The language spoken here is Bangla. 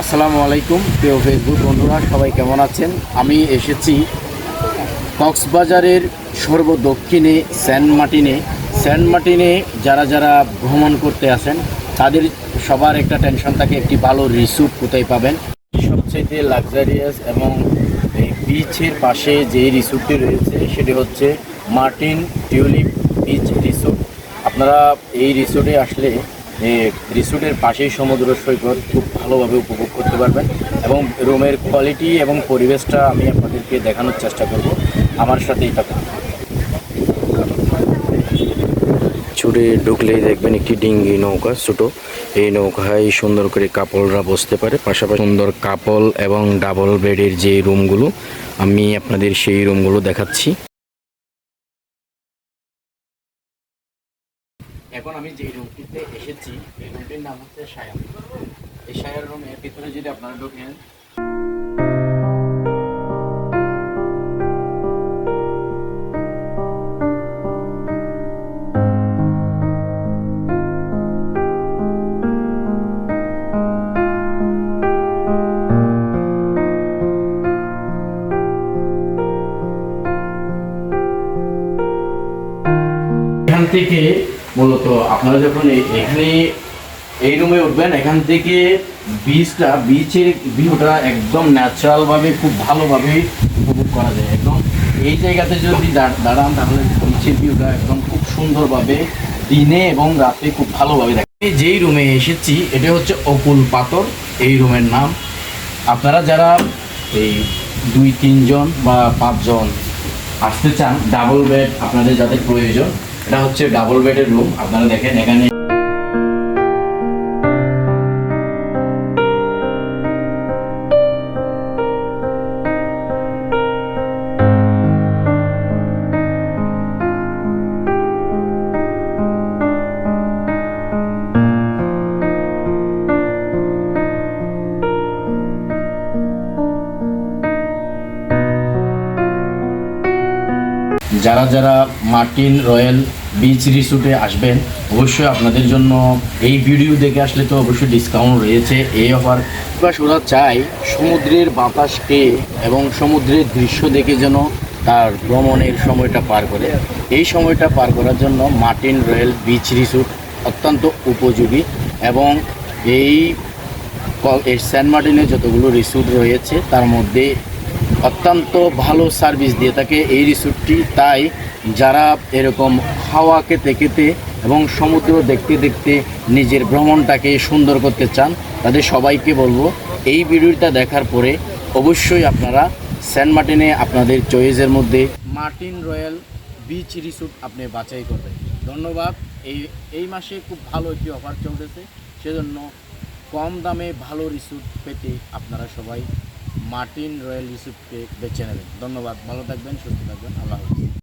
আসসালামু আলাইকুম, প্রিয় ফেসবুক বন্ধুরা, সবাই কেমন আছেন? আমি এসেছি কক্সবাজারের সর্বদক্ষিণে সেন্ট মার্টিনে। সেন্ট মার্টিনে যারা যারা ভ্রমণ করতে আসেন, তাদের সবার একটা টেনশন থাকে, একটি ভালো রিসোর্ট কোথায় পাবেন? সবচেয়ে লাক্সারিয়াস এবং এই বিচের পাশে যে রিসোর্টটি রয়েছে, সেটি হচ্ছে মার্টিন টিউলিপ বিচ রিসোর্ট। আপনারা এই রিসোর্টে আসলে রিসোর্টের পাশেই সমুদ্র সৈকত খুব ভালোভাবে উপভোগ করতে পারবেন। এবং রুমের কোয়ালিটি এবং পরিবেশটা আমি আপনাদেরকে দেখানোর চেষ্টা করব। আমার সাথেই থাকুন। চুড়ে ঢুকলেই দেখবেন একটি ডিঙ্গি নৌকা, ছোট। এই নৌকায় সুন্দর করে কাপলরা বসতে পারে। পাশাপাশি সুন্দর কাপল এবং ডাবল বেডের যে রুমগুলো, আমি আপনাদের সেই রুমগুলো দেখাচ্ছি। এখন আমি যে রুমটিতে এসেছি, এই রুমটির নাম হচ্ছে সায়াম এই সায়ার রুমের ভিতরে যদি আপনারা ঢোকেন। থেকে মূলত আপনারা যখন এখানে এই রুমে উঠবেন, এখান থেকে বিচটা বিচের ভিউটা একদম ন্যাচারালভাবে খুব ভালোভাবে উপভোগ করা যায়। একদম এই জায়গাতে যদি দাঁড়ান, তাহলে বিচের ভিউটা একদম খুব সুন্দরভাবে দিনে এবং রাতে খুব ভালোভাবে দেখে আমি যেই রুমে এসেছি, এটা হচ্ছে অকুল পাথর, এই রুমের নাম। আপনারা যারা এই দুই তিনজন বা পাঁচজন আসতে চান ডাবল বেড আপনাদের যাদের প্রয়োজন, এটা হচ্ছে ডাবল বেডের রুম আপনারা দেখেন এখানে যারা যারা মার্টিন রয়্যাল বিচ রিসোর্টে আসবেন, অবশ্যই আপনাদের জন্য এই ভিডিও দেখে আসলে তো অবশ্যই ডিসকাউন্ট রয়েছে। এই অফার প্লাস ওরা চাই, সমুদ্রের বাতাস পেয়ে এবং সমুদ্রের দৃশ্য দেখে যেন তার ভ্রমণের সময়টা পার করে। এই সময়টা পার করার জন্য মার্টিন রয়্যাল বিচ রিসোর্ট অত্যন্ত উপযোগী এবং এই সেন্ট মার্টিনে যতগুলো রিসোর্ট রয়েছে, তার মধ্যে অত্যন্ত ভালো সার্ভিস দিয়ে থাকে এই রিসোর্টটি তাই যারা এরকম হাওয়া খেতে খেতে এবং সমুদ্র দেখতে দেখতে নিজের ভ্রমণটাকে সুন্দর করতে চান, তাদের সবাইকে বলব, এই ভিডিওটা দেখার পরে অবশ্যই আপনারা সেন্ট মার্টিনে আপনাদের চয়েসের মধ্যে মার্টিন রয়্যাল বিচ রিসোর্ট আপনি বাছাই করবেন। ধন্যবাদ। এই এই মাসে খুব ভালো একটি অফার চলতেছে। সেজন্য কম দামে ভালো রিসোর্ট পেতে আপনারা সবাই মার্টিন রয়্যাল ইউসুফকে বেছে নেবেন। ধন্যবাদ ভালো থাকবেন সুস্থ থাকবেন আল্লাহ হাফিজ।